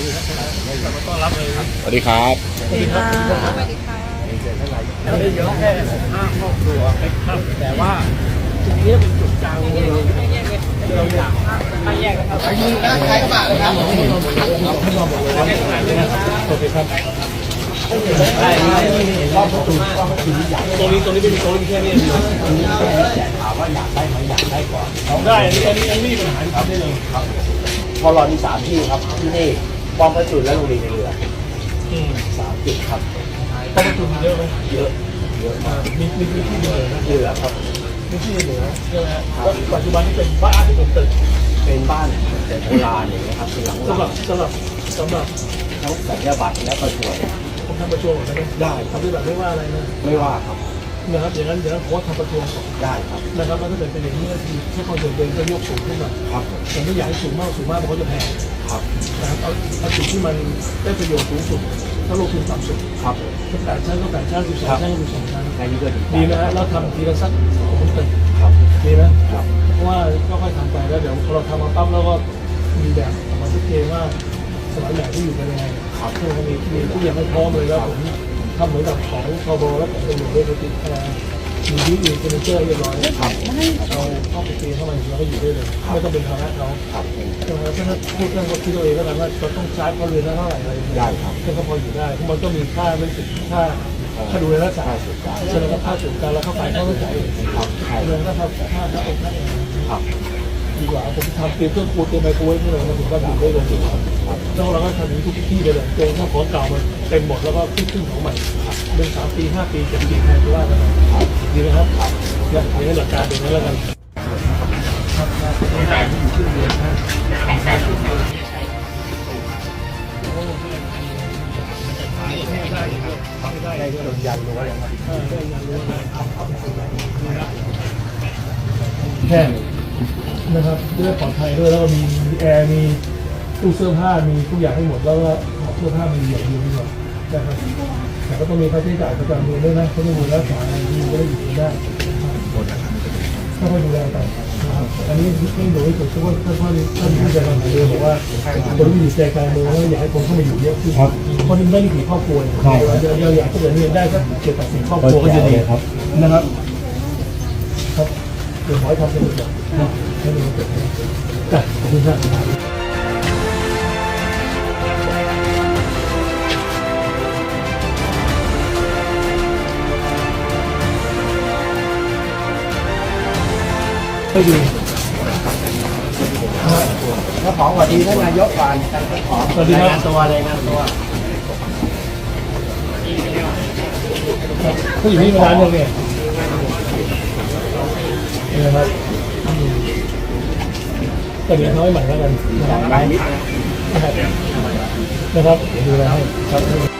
สวัสดีครับสวัสดีค่ะเราได้เยอะแค่ห้าครอบครัวแต่ว่าจุดนี้เป็นจุดกลางเราอยากให้แยกกันครับไอ้นี่นะใครก็มาเลยครับผมให้เราบอกเลยว่าโอเครับได้รอบประตูตรงนี้ตรงนี้เป็นโซนแค่นี้ถามว่าอยากได้ไหมอยากได้ก่อนได้อันนี้อันนี้อันนี้ปัญหาทำได้เลยครับพอรอมีสามที่ครับที่นี่ ป้อมพระจุลและโรงเรียนในเรืออืมสามจุดครับต้องประตูเยอะไหมเยอะเยอะมากมีมีมีที่เดียวนะเรือครับมีที่เหลือใช่ไหมแล้วปัจจุบันนี้เป็นบ้านหรือเป็นตึกเป็นบ้านแต่โบราณอย่างเงี้ยครับเป็นหลังสำหหรัลับงสำหรับสำหรับทั้งสัญญาบัตรและประชวรผมทำประท้วงก่อนได้ไหมได้ทำด้วยแบบไม่ว่าอะไรนะไม่ว่าครับ นะครับอย่างนั้นอย่างนั้นผมว่าทำประท้วงก่อนได้ครับนะครับแล้วถ้าเกิดเป็นอย่างนี้ก็คือถ้าคนเดินเดินก็ยกสูงขึ้นหน่อยครับผมผมไม่อยากให้สูงมากสูงมากเพราะจะแพงครับนะครับเอาเอาจุดที่มันได้ประโยชน์สูงสุดถ้าลงทุนต่ำสุดครับผมถ้าแปดชั้นก็แปดชั้นสิบสองชั้นก็สิบสองชั้นแค่นี้ก็ดีดีไหมฮะเราทำทีละสักสองตึกครับดีไหมครับเพราะว่าก็ค่อยทำไปแล้วเดี๋ยวพอเราทำมาปั๊บแล้วก็มีแบบออกมาชัดเจนว่าสมัยแบบที่อยู่กันยังไงครับซึ่งมีมีทุกอย่างให้พร้อมเลยแล้วผม ทำเหมือนกับของทบและของตำรวจด้วยคือติดอะไรมีที่อื่นเฟอร์นิเจอร์เรียบร้อยครับเอาเข้าไปเตียงเข้ามาแล้วก็อยู่ได้เลยไม่ต้องเป็นภาระเขาครับผมใช่ไหมครับถ้าพูดเรื่องรถที่ตัวเองก็แล้วว่าเราต้องใช้พอเรือนละเท่าไหร่อะไรอย่างเงี้ยได้ครับซึ่งก็พออยู่ได้เพราะมันก็มีค่าเรื่องสิทธิ์ค่าค่าดูแลรักษาค่าส่วนกลางใช่ไหมครับค่าส่วนกลางแล้วเข้าไปเขาก็จ่ายเองครับใช่เรือนก็ทำค่าค่าเองค่าเองครับ ดีกว่าผมทำเตรียมเครื่องครัวเตรียมไมโครเวฟนี่เลยมาถึงก็อยู่ได้เลยแล้วเราก็ทำอย่างนี้ทุกที่เลยเตรียมข้าวของเก่ามันเต็มหมดแล้วก็ขึ้นขึ้นของใหม่เดือนสามปีห้าปีเจ็ดปีใครจะว่ากันดีไหมครับเนี่ยอย่างนี้หลักการเป็นนั้นแล้วกันได้ได้ได้จนยันรู้ว่าอย่างไรแค่ นะครับด้วยปลอดภัยด้วยแล้วก็มีแอร์มีตู้เสื้อผ้ามีทุกอย่างให้หมดแล้วก็เสื้อผ้ามีอย่างเดียวดีกว่านะครับแต่ก็ต้องมีค่าใช้จ่ายประจำเดือนด้วยนะเขาต้องดูแลรักษาอะไรที่จะได้อยู่ได้ก็ไปดูแลกันนะครับอันนี้ไม่หนูที่สุดเพราะว่าท่านท่านท่านผู้จัดการเรือบอกว่าคนที่อยู่ใจกลางเมืองแล้วอยากให้คนเข้ามาอยู่เยอะขึ้นเพราะนี่ไม่ได้กี่ครอบครัวเราอยากถ้าเกิดนี่ได้สักเจ็ดแปดสิบครอบครัวก็จะดีนะครับครับเดี๋ยวขอให้ทำสนุกแบบ นะให้ดูเกิดจ้ะขอบคุณครับไปดูถ้าของสวัสดีท่านนายกก่อนขอสวัสดีครับรายงานตัวรายงานตัวเขาอยู่นี่มานานยังเนี่ยนี่นะครับอืม แต่เลี้ยวเขาให้ใหม่แล้วกันนะครับนะครับดูแลให้ครับ